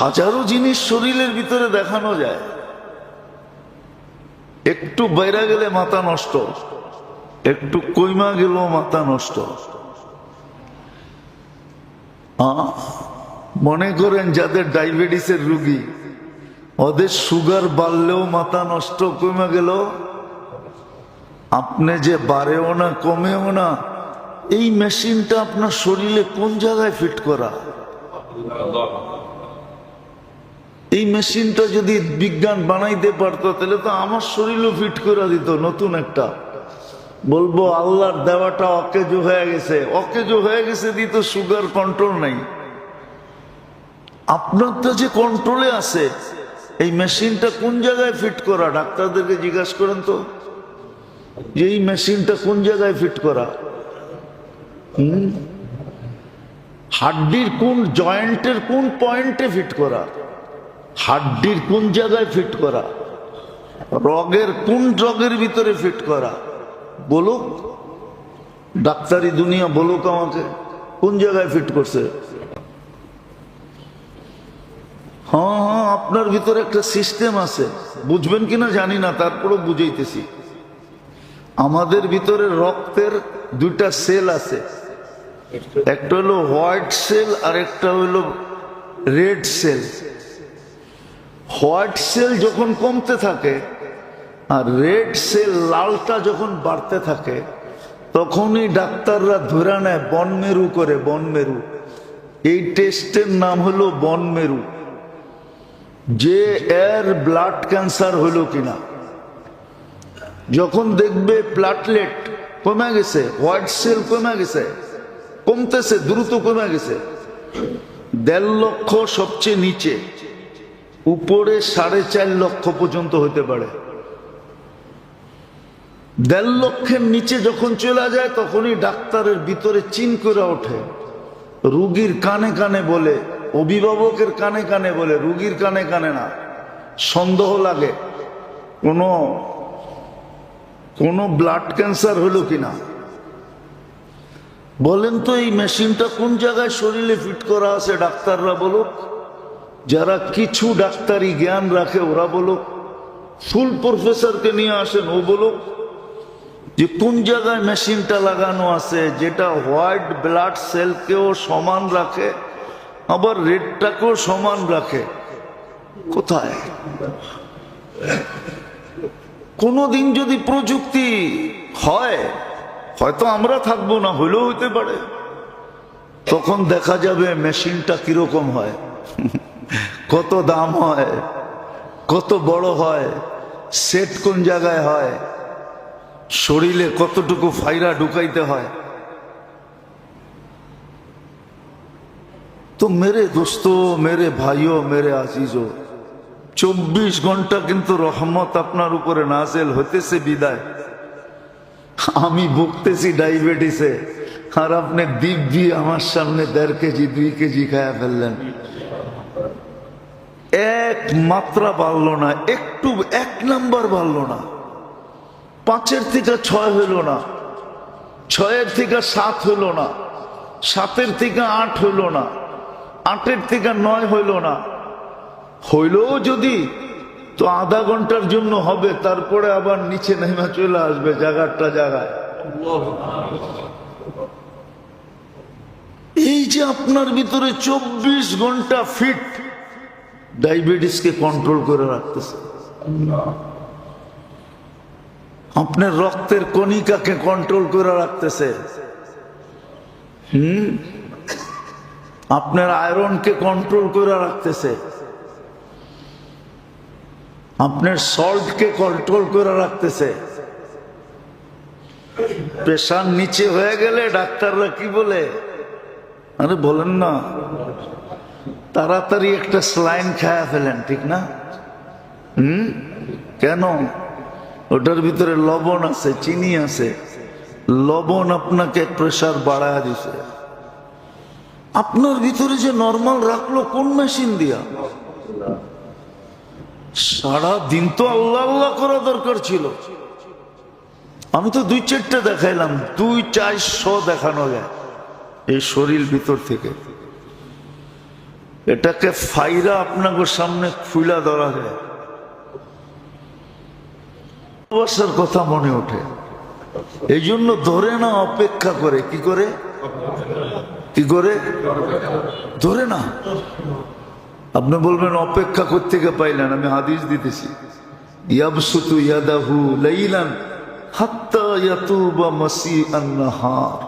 হাজারো জিনিস শরীরের ভিতরে দেখানো যায়। একটু বাইরে গেলে মাথা নষ্ট, একটু কইমা গেল মাথা নষ্ট। মনে করেন যাদের ডায়াবেটিসের রুগী, ওদের সুগার বাড়লেও মাথা নষ্ট কমে গেল আপনি যে বাড়েও না, কমেও না, এই মেশিনটা আপনার শরীরে কোন জায়গায় ফিট করা? এই মেশিনটা যদি বিজ্ঞান বানাইতে পারতো, তাহলে তো আমার শরীরও ফিট করে দিত, নতুন একটা। বলব, আল্লাহর দেওয়াটা অকেজো হয়ে গেছে। অকেজো হয়ে গেছে দিত সুগার কন্ট্রোল নাই। আপনার তো যে কন্ট্রোলে আছে, এই মেশিনটা কোন জায়গায় ফিট করা? ডাক্তারদেরকে জিজ্ঞাসা করেন তো, যে এই মেশিনটা কোন জায়গায় ফিট করা? হাড্ডির কোন জয়েন্টের কোন পয়েন্টে ফিট করা? হাড্ডির কোন জায়গায় ফিট করা? রগের কোন রগের ভিতরে ফিট করা? বলুক, ডাক্তারি দুনিয়া বলুক আমাকে, কোন জায়গায় ফিট করছে? হ্যাঁ হ্যাঁ আপনার ভিতরে একটা সিস্টেম আছে। বুঝবেন কিনা জানি না, তারপরেও বুঝাইতেছি। আমাদের ভিতরে রক্তের দুইটা সেল আছে। একটা হলো হোয়াইট সেল আর একটা হলো রেড সেল হোয়াইট সেল যখন কমতে থাকে আর রেড সেল লালটা যখন বাড়তে থাকে, তখনই ডাক্তাররা ধরে নেয় বনমেরু করে, বনমেরু। এই টেস্টের নাম হলো বনমেরু। যে এর ব্লাড ক্যান্সার হলো কিনা। যখন দেখবে প্লাটলেট কমে গেছে হোয়াইট সেল কমে গেছে, কমতেছে, দ্রুত কমে গেছে, দেড় লক্ষ সবচেয়ে নিচে। উপরে সাড়ে চার লক্ষ পর্যন্ত হতে পারে। দেড় লক্ষের নিচে যখন চলে যায়, তখনই ডাক্তারের ভিতরে চিন করে ওঠে। রুগীর কানে কানে বলে, অভিভাবকের কানে কানে বলে, রুগীর কানে কানে না, সন্দেহ লাগে, কোনো কোনো ব্লাড ক্যান্সার হলো কিনা বলেন তো এই মেশিনটা কোন জায়গায় শরীরে ফিট করা আছে? ডাক্তাররা বলুক। যারা কিছু ডাক্তারি জ্ঞান রাখে, ওরা বলুক ফুল প্রফেসরকে নিয়ে আসেন, ও বলুক যে কোন জায়গায় মেশিনটা লাগানো আছে, যেটা হোয়াইট ব্লাড সেলকেও সমান রাখে, আবার রেডটাকেও সমান রাখে। কোথায়? কোনোদিন যদি প্রযুক্তি হয়, হয়তো আমরা থাকব না, হলেও হইতে পারে। তখন দেখা যাবে মেশিনটা কীরকম হয়। কত দাম হয়, কত বড় হয় সেট কোন জায়গায় হয়, শরীরে কতটুকু ফাইরা ঢুকাইতে হয়। তো মেরে দোস্ত, মেরে ভাইও, মেরে আজিজও, চব্বিশ ঘণ্টা কিন্তু রহমত আপনার উপরে নাজেল হতেছে বিদায়। আমি ভুগতেছি ডায়াবেটিসে, আর আপনি দিব্যি আমার সামনে দেড় কেজি, দুই কেজি খায়া ফেললেন। মাত্রা বাড়লো না, একটু, এক নাম্বার বাড়লো না। পাঁচের থেকে ছয় হইল না, ছয়ের থেকে সাত হইল না, সাতের থেকে আট হইল না, আটের থেকে নয় হইল না। হইলেও যদি তো আধা ঘণ্টার জন্য হবে, তারপরে আবার নিচে নেমে চলে আসবে জায়গাটা জায়গায়। এই যে আপনার ভিতরে চব্বিশ ঘণ্টা ফিট ডায়াবেটিসকে কন্ট্রোল করে রাখতেছে। আপনার রক্তের কণিকাকে কন্ট্রোল করে রাখতেছে। হুম? আপনার আয়রনকে কন্ট্রোল করে রাখতেছে। আপনার সল্টকে কন্ট্রোল করে রাখতেছে। প্রেশার নিচে হয়ে গেলে ডাক্তাররা কি বলে? আরে বলেন না। তাড়াতাড়ি একটা স্লাইন খায়া ফেলেন, ঠিক না? হুম? কেন? ওটার ভিতরে লবণ আছে, চিনি আছে। লবণ আপনাকে প্রেশার বাড়ায় দিছে। আপনার ভিতরে যে নর্মাল রাখল কোন মেশিন দিয়া? সারা দিন তো আল্লাহ আল্লাহ করা দরকার ছিল। আমি তো দুই চারটে দেখাইলাম, দুই চারশো দেখানো যায় এই শরীর ভিতর থেকে। এটাকে ফাইরা আপনাকে সামনে খুলা ধরা যায়। কথা মনে ওঠে। এই জন্য ধরে না অপেক্ষা করে। কি করে? কি করে? ধরে না আপনি বলবেন, অপেক্ষা করতে গিয়ে পাইলেন, আমি হাদিস দিতেছি। ইয়াবসুতু ইয়াদাহু লাইলান হাত্তা ইয়াতুবা মাসি আন্নাহার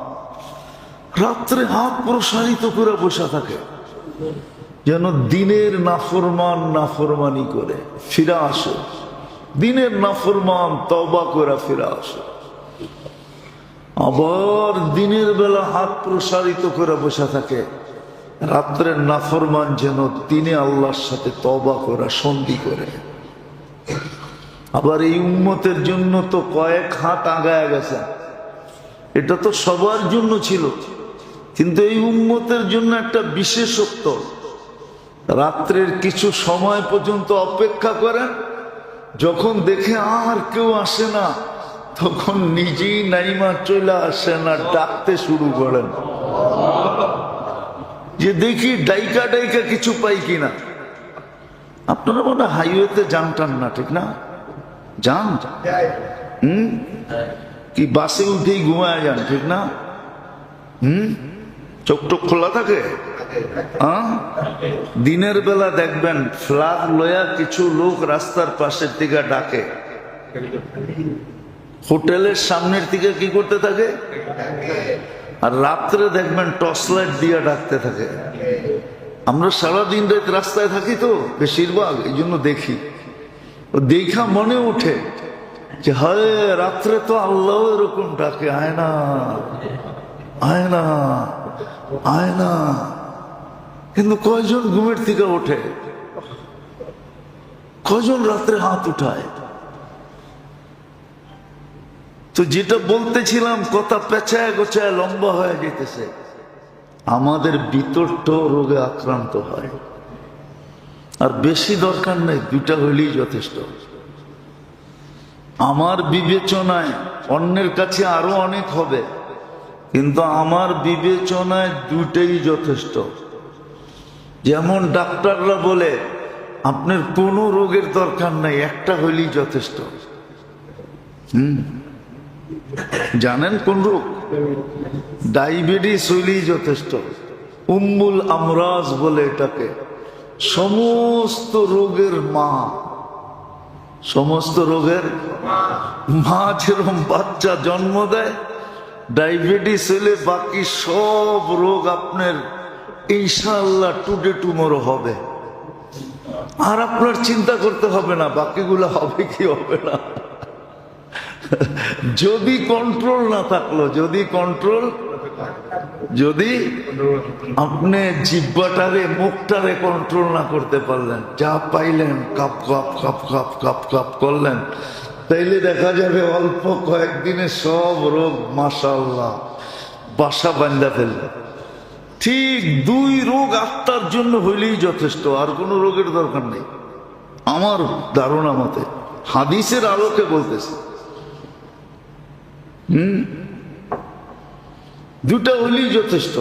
রাত্রে হাত প্রসারিত করে বসে থাকে। যেন দিনের নাফরমান নাফরমানি করে, ফিরে আসো। দিনের নাফরমান তবা করে ফিরে আসো। আবার দিনের বেলা হাত প্রসারিত করে বসে থাকে। রাত্রের নাফরমান যেন দিনে আল্লাহর সাথে তবা করা, সন্ধি করে। আবার এই উম্মতের জন্য তো কয়েক হাত আগায় গেছে। এটা তো সবার জন্য ছিল। কিন্তু এই উম্মতের জন্য একটা বিশেষত্ব রাত্রের কিছু সময় পর্যন্ত অপেক্ষা করেন, যখন দেখে আর কেউ আসে না, তখন নিজেই নাইমা চলে আসেন আর ডাকতে শুরু করেন। যে দেখি ডাইকা ডাইকা কিছু পাই কিনা। আপনারা মনে হাইওয়েতে যান টান না, ঠিক না? যান। হুম? কি বাসে উঠেই ঘুমায় যান, ঠিক না? হুম? চোখ টোক খোলা থাকে? দিনের বেলা দেখবেন ফ্লাগ লয়া কিছু লোক রাস্তার পাশের দিকে ডাকে। হোটেলের সামনের দিকে কি করতে থাকে? আর রাত্রে দেখবেন টর্চ লাইট দিয়ে ডাকতে থাকে। আমরা সারাদিন রাস্তায় থাকি তো, বেশিরভাগ, এই জন্য দেখি। দেখা মনে ওঠে যে, হয়, রাত্রে তো আল্লাহ এরকম ডাকে আয় না আয় না আয় না কিন্তু কয়জন ঘুমের থেকে ওঠে? কয়জন রাত্রে হাত উঠায়? তো যেটা বলতেছিলাম, কথা পেঁচায় গোছায় লম্বা হয়ে যেতেছে। আমাদের বিতর্ক রোগে আক্রান্ত হয়। আর বেশি দরকার নেই দুটা হইলেই যথেষ্ট। আমার বিবেচনায় অন্যের কাছে আরও অনেক হবে, কিন্তু আমার বিবেচনায় দুটাই যথেষ্ট। যেমন ডাক্তাররা বলে, আপনার কোনো রোগের দরকার নাই, একটা হইলেই যথেষ্ট। হুম? জানেন কোন রোগ? ডায়াবেটিস হইলেই যথেষ্ট। উম্মুল আমরাজ বলে এটাকে। সমস্ত রোগের মা। সমস্ত রোগের মা যেরকম বাচ্চা জন্ম দেয়, ডায়াবেটিস হলে বাকি সব রোগ আপনার ইনশাল্লাহ টুডে টুমোরো হবে। আর আপনার চিন্তা করতে হবে না, বাকিগুলো হবে কি হবে না। যদি কন্ট্রোল না থাকল, যদি কন্ট্রোল যদি আপনি জিব্বাটারে, মুখটারে কন্ট্রোল না করতে পারলেন, যা পাইলেন, cup cup cup cup cup cup করলেন, তাইলে দেখা যাবে অল্প কয়েকদিনে সব রোগ মাসাল্লাহ বাসা বান্ধা ফেলবে। ঠিক দুই রোগ আত্মার জন্য হইলেই যথেষ্ট, আর কোনো রোগের দরকার নেই। আমার ধারণা মতে, হাদিসের আলোকে বলতেছে। হুম? দুটা হইলেই যথেষ্ট।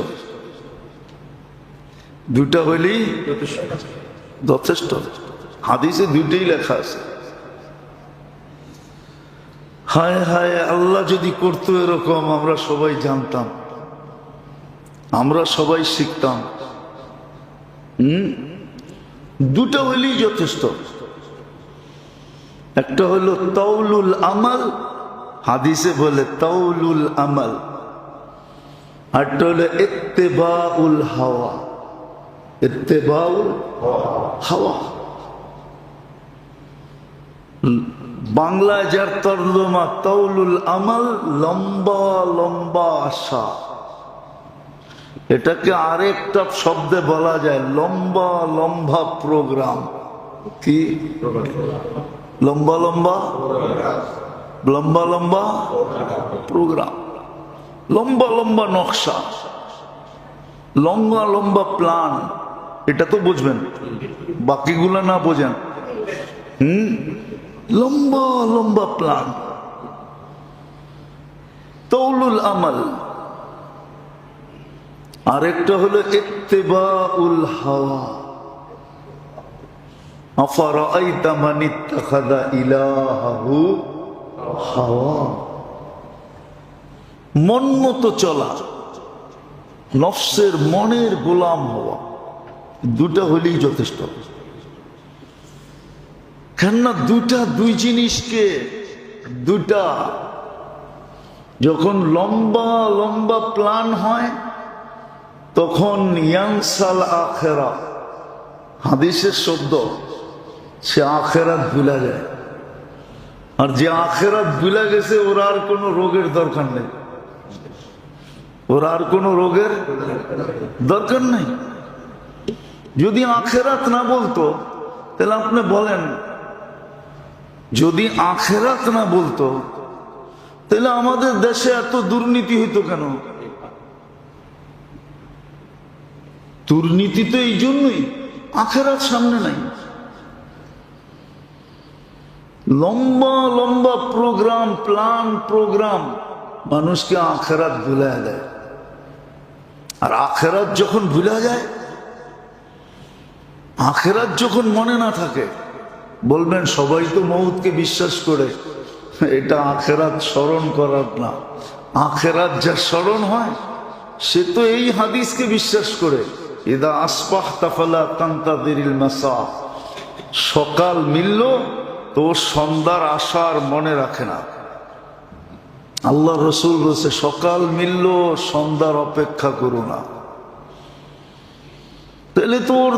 দুটা হইলেই যথেষ্ট। হাদিসে দুইটাই লেখা আছে। হায় হায়, আল্লাহ যদি করতো এরকম, আমরা সবাই জানতাম। আমরা সবাই শিখতাম। দুটা হইলেই যথেষ্ট। একটা হলো তৌলুল আমাল, হাদিসে বলে তৌলুল আমাল। আরটা হলো হাওয়া। হাওয়া। বাংলায় যার তর্জমা তৌলুল আমাল, লম্বা লম্বা আশা। এটাকে আরেকটা শব্দে বলা যায় লম্বা লম্বা প্রোগ্রাম। কি? লম্বা লম্বা? লম্বা লম্বা প্রোগ্রাম। লম্বা লম্বা নকশা। লম্বা লম্বা প্ল্যান। এটা তো বুঝবেন। বাকিগুলো না বোঝেন। হুম? লম্বা লম্বা প্ল্যান। তৌলুল আমাল। আরেকটা হলো হাওয়া। হাওয়া। মন মতো চলা, নফসের মনের গোলাম হওয়া, দুটা হলেই যথেষ্ট। কেননা দুটা দুই জিনিসকে, দুটা যখন লম্বা লম্বা প্ল্যান হয় তখন ইয়াংসাল আখেরা, হাদিসের শব্দ, সে আখেরাত ভুলা যায়। আর যে আখেরাত ভুলা গেছে, ওর আর কোনো রোগের দরকার নেই। ওর আর কোনো রোগের দরকার নেই। যদি আখেরাত না বলতো, তাহলে আপনি বলেন, যদি আখেরাত না বলতো, তাহলে আমাদের দেশে এত দুর্নীতি হইতো কেন? দুর্নীতি তো এই জন্যই আখেরাত সামনে নাই। লম্বা লম্বা প্রোগ্রাম, প্ল্যান প্রোগ্রাম মানুষকে আখেরাত ভুলে দেয়। আর আখেরাত যখন ভুলা যায়, আখেরাত যখন মনে না থাকে, বলবেন, সবাই তো মৌতকে বিশ্বাস করে। এটা আখেরাত স্মরণ করার না। আখেরাত যা স্মরণ হয়, সে তো এই হাদিসকে বিশ্বাস করে। এদা আসপাহ তাফালা কান্তাদিরিল মাসা সকাল মিলল তো সন্ধ্যার আশার মনে রাখে না। আল্লাহ রসুল বলছে, সকাল মিলল, সন্ধ্যার অপেক্ষা করো না। তাহলে তো ওর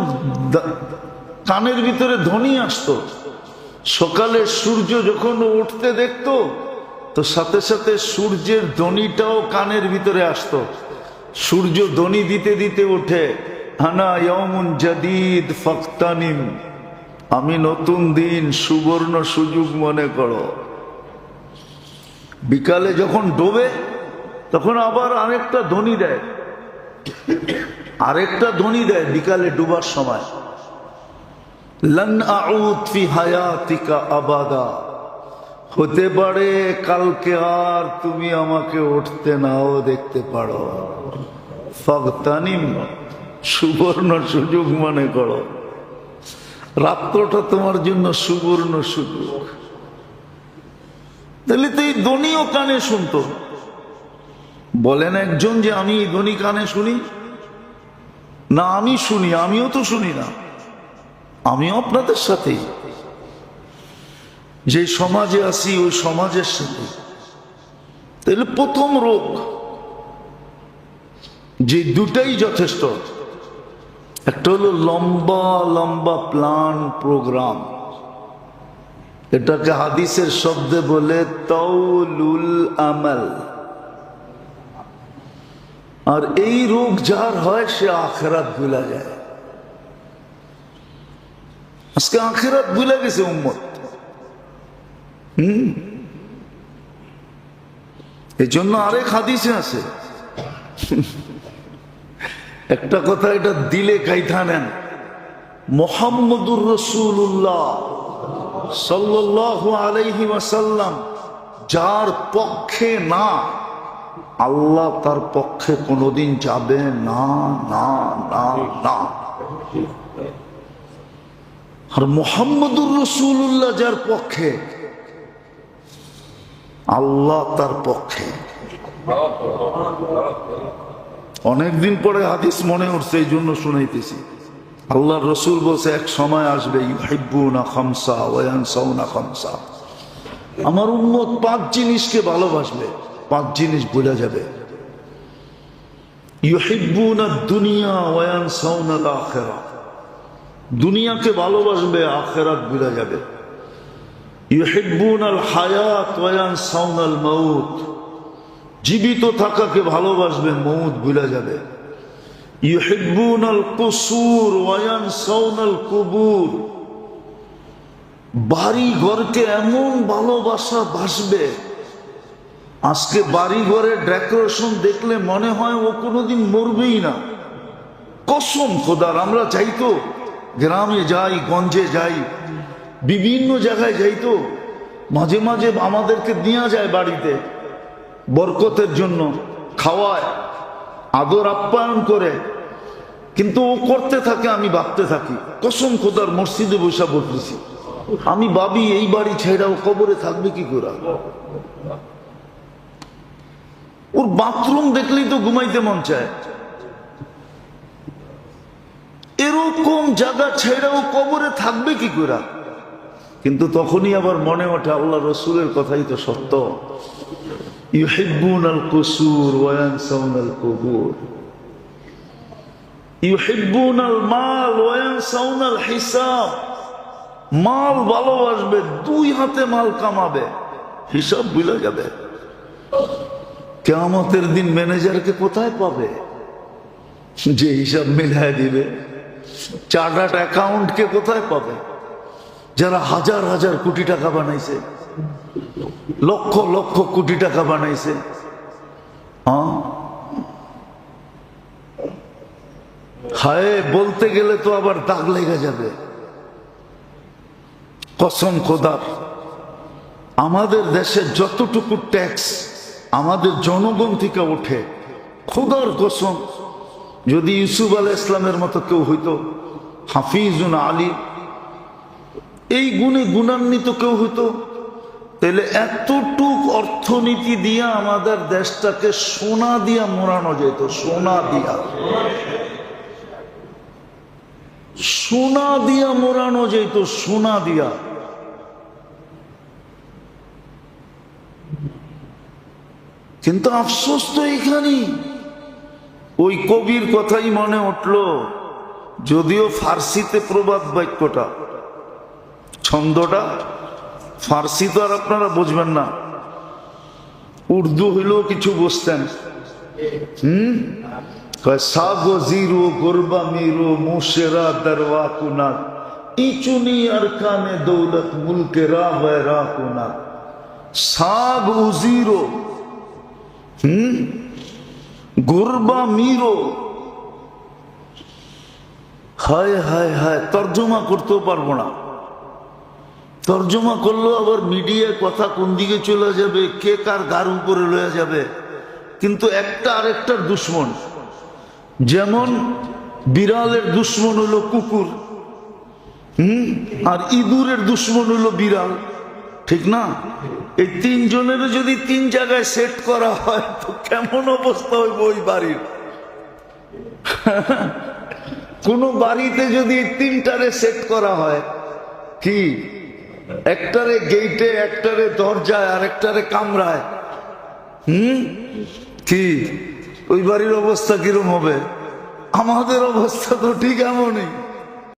কানের ভিতরে ধ্বনি আসতো। সকালে সূর্য যখন উঠতে দেখতো, তো সাথে সাথে সূর্যের ধ্বনিটাও কানের ভিতরে আসতো। সূর্য ধ্বনি দিতে দিতে ওঠে। হানা ইয়মুন জাদিদ ফক্তানিম। আমি নতুন দিন সুবর্ণ সুযোগ মনে করো। বিকালে যখন ডোবে, তখন আবার আরেকটা ধ্বনি দেয়। আরেকটা ধ্বনি দেয় বিকালে ডুবার সময়। লন আউদ ফি হায়াতিকা আবাদা। হতে পারে কালকে আর তুমি আমাকে উঠতে নাও দেখতে পারো। ফগতানিম সুবর্ণ সুযোগ মনে করো। রাত্রটা তোমার জন্য সুবর্ণ সুযোগ। তাহলে তো এই ধ্বনিও কানে শুনতো। বলেন একজন যে আমি ধ্বনি কানে শুনি? না, আমি শুনি, আমিও তো শুনি না। আমিও আপনাদের সাথে। যে সমাজে আছি, ওই সমাজের সাথে। তাহলে প্রথম রোগ যে দুটাই যথেষ্ট। একটা হলো লম্বা লম্বা প্ল্যান প্রোগ্রাম এটাকে হাদিসের শব্দে বলে তৌলুল আমল। আর এই রোগ যার হয়, সে আখেরাত ভুলা যায়। আজকে আখেরাত ভুলে গেছে উম্মত। হম। এই জন্য আরেক হাদিসে আছে। একটা কথা এটা দিলে কাইথা নেন। মোহাম্মদুর রসুল্লাহ ওয়াসাল্লাম, যার পক্ষে না, আল্লাহ তার পক্ষে কোনোদিন যাবে না না না না। আর মোহাম্মদুর রসুল্লাহ যার পক্ষে, আল্লাহ তার পক্ষে। অনেকদিন পরে হাদিস মনে উঠছে, এই জন্য শুনাইতেছি। আল্লাহ রসুল বলছে, এক সময় আসবে ইউহিব্বু না খামসা ওয়ানসাউ না খামসা। আমার উম্মত পাঁচ জিনিসকে ভালোবাসবে, পাঁচ জিনিস বোঝা যাবে। ইউহিব্বু না দুনিয়া ওয়ানসাউ না আখেরা দুনিয়াকে ভালোবাসবে, আখেরাত বোঝা যাবে। ইউহিব্বুন আল হায়াত ওয়ানসাউন আল মাউত জীবিত থাকাকে ভালোবাসবে মৌত ভুলে যাবে। কুবুর বাড়ি ঘরকে এমন ভালোবাসা বাসবে, আজকে বাড়ি ঘরের ডেকোরেশন দেখলে মনে হয় ও কোনোদিন মরবেই না। কসম খোদার, আমরা চাই তো, গ্রামে যাই, গঞ্জে যাই, বিভিন্ন জায়গায় যাইতো মাঝে মাঝে আমাদেরকে দেওয়া যায় বাড়িতে। বরকতের জন্য খাওয়ায়, আদর আপ্যায়ন করে। কিন্তু ও করতে থাকে, আমি ভাবতে থাকি, কসম খোদার মসজিদে বসা বলতেছি আমি ভাবি, এই বাড়ি ছেড়া ও কবরে থাকবে কি করে? ওর বাথরুম দেখলেই তো ঘুমাইতে মন চায়। এরকম জায়গা ছেড়াও কবরে থাকবে কি করে? কিন্তু তখনই আবার মনে ওঠে, আল্লাহ রসুলের কথাই তো সত্য। ইউহিব্বুন আল কুসুর ওয়ানসাউন আল কুবুর ইউহিব্বুন আল মাল ভালোবাসবে দুই হাতে মাল কামাবে, হিসাব ভুলে যাবে কেয়ামতের দিন ম্যানেজারকে কোথায় পাবে? যে হিসাব মিলায় দিবে। চার্টার্ড অ্যাকাউন্টকে কোথায় পাবে? যারা হাজার হাজার কোটি টাকা বানাইছে। লক্ষ লক্ষ কোটি টাকা বানাইছে। হ্যাঁ? হায়, বলতে গেলে তো আবার দাগ লেগে যাবে। কসম খোদার আমাদের দেশে যতটুকু ট্যাক্স আমাদের জনগণ থেকে ওঠে, খোদার কসম, যদি ইউসুফ আলাহ ইসলামের মতো কেউ হইতো, হাফিজুন আলী, এই গুণে গুণান্বিত কেউ হইতো তাহলে এতটুক অর্থনীতি দিয়া আমাদের দেশটাকে সোনা দিয়া মোড়ানো যেত, সোনা দিয়া। সোনা দিয়া মোড়ানো যেত, সোনা দিয়া। কিন্তু আফসোস তো এইখানেই। ওই কবির কথাই মনে উঠল, যদিও ফার্সিতে প্রবাদ বাক্যটা, ছন্দটা ফার্সি তো আর আপনারা বুঝবেন না। উর্দু হইলেও কিছু বুঝতেন। হুম? সাগো জিরো, গোরবা মিরো, মুশেরা দরওয়া কুনা ইচুনি আরকানে দৌলত মুলকে রা রা কুনা সাগ হুম? গুরবা মিরো। হায় হায় হায়, তর্জমা করতেও পারব না। তর্জমা করল, আবার মিডিয়ায় কথা কোন দিকে চলে যাবে, কে কার গার উপরে লয়ে যাবে। কিন্তু একটা আর আরেকটার দুশ্মন। যেমন বিড়ালের দুশ্মন হলো কুকুর, হুম? আর ইঁদুরের দুশ্মন হলো বিড়াল। ঠিক না? এই তিনজনের যদি তিন জায়গায় সেট করা হয়, তো কেমন অবস্থা হইব ওই বাড়ির? কোন বাড়িতে যদি তিনটারে সেট করা হয়, কি? একটারে গেইটে, একটারে দরজায় আর একটারে কামরায়। হুম? কি? ওই বাড়ির অবস্থা কিরম হবে? আমাদের অবস্থা তো ঠিক এমনই।